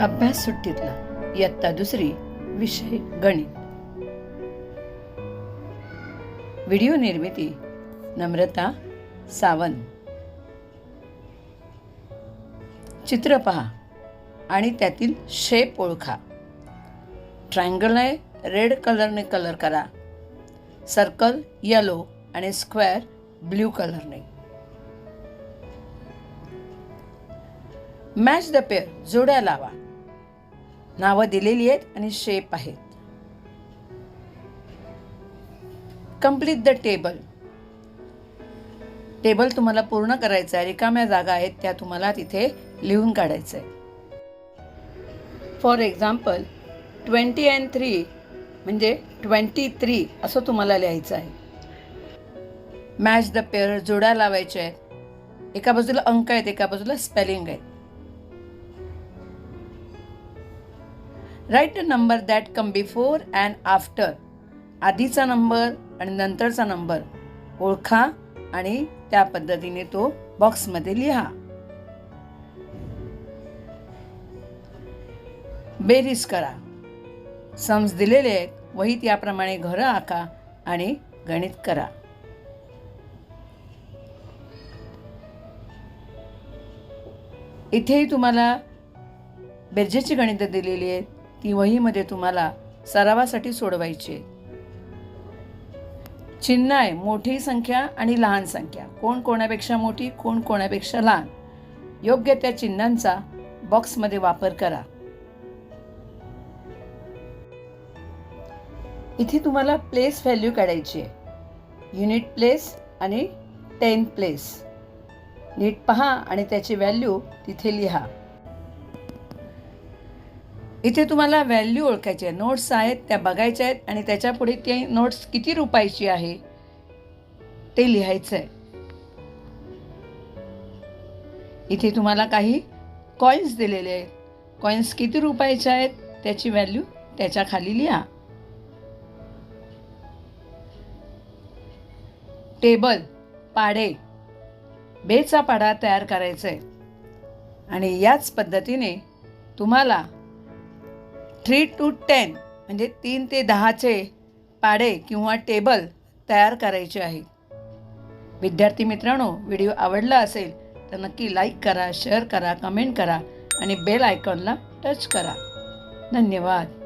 अभ्यास सुट्टीतला. इयत्ता दुसरी विषय गणित. व्हिडिओ निर्मिती नम्रता सावंत. चित्र पहा आणि त्यातील शेप ओळखा. ट्रायंगल आहे रेड कलरने कलर करा. सर्कल येलो आणि स्क्वेअर ब्ल्यू कलरने मॅच द पेअर जोड्या लावा. नावं दिलेली आहेत आणि शेप आहेत. कंप्लीट द टेबल टेबल तुम्हाला पूर्ण करायचं आहे. रिकाम्या जागा आहेत त्या तुम्हाला तिथे लिहून काढायचं आहे. For example twenty and three म्हणजे ट्वेंटी थ्री असं तुम्हाला लिहायचं आहे. मॅच द पेअर जोड्या लावायच्या आहेत. एका बाजूला अंक आहेत एका बाजूला स्पेलिंग आहेत. Write a number that come before and after आधीचा नंबर आणि नंतरचा नंबर ओळखा आणि त्या पद्धतीने तो बॉक्समध्ये लिहा. बेरीज करा. सम्स दिलेले आहेत. वहीत याप्रमाणे घरं आका आणि गणित करा. इथेही तुम्हाला बेरजेची गणितं दिलेली आहेत. ती वहीमध्ये तुम्हाला सरावासाठी सोडवायची. चिन्ह आहे मोठी संख्या आणि लहान संख्या. कोण कोणापेक्षा मोठी कोण कोणापेक्षा लहान. योग्य त्या चिन्हांचा बॉक्समध्ये वापर करा. इथे तुम्हाला प्लेस व्हॅल्यू काढायची आहे. युनिट प्लेस आणि टेन प्लेस नीट पहा आणि त्याची व्हॅल्यू तिथे लिहा. इथे तुम्हाला व्हॅल्यू ओळखायची आहे. नोट्स आहेत त्या बघायच्या आहेत आणि त्याच्या पुढे ते नोट्स किती रुपयाची आहे ते लिहायचं आहे. इथे तुम्हाला काही कॉईन्स दिलेले आहेत. कॉईन्स किती रुपयाचे आहेत त्याची व्हॅल्यू त्याच्याखाली लिहा. टेबल पाडे. बेचा पाडा तयार करायचा आहे. आणि याच पद्धतीने तुम्हाला थ्री टू टेन म्हणजे तीन ते दहाचे पाडे किंवा टेबल तयार करायचे आहेत विद्यार्थी मित्रांनो व्हिडिओ आवडला असेल तर नक्की लाईक करा शेअर करा कमेंट करा आणि बेल आयकॉनला टच करा. धन्यवाद.